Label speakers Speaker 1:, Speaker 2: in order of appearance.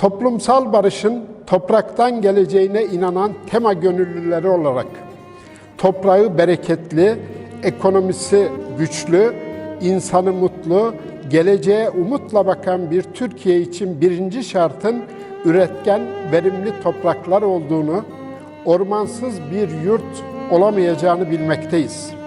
Speaker 1: Toplumsal barışın topraktan geleceğine inanan tema gönüllüleri olarak toprağı bereketli, ekonomisi güçlü, insanı mutlu, geleceğe umutla bakan bir Türkiye için birinci şartın üretken, verimli topraklar olduğunu ormansız bir yurt olamayacağını bilmekteyiz.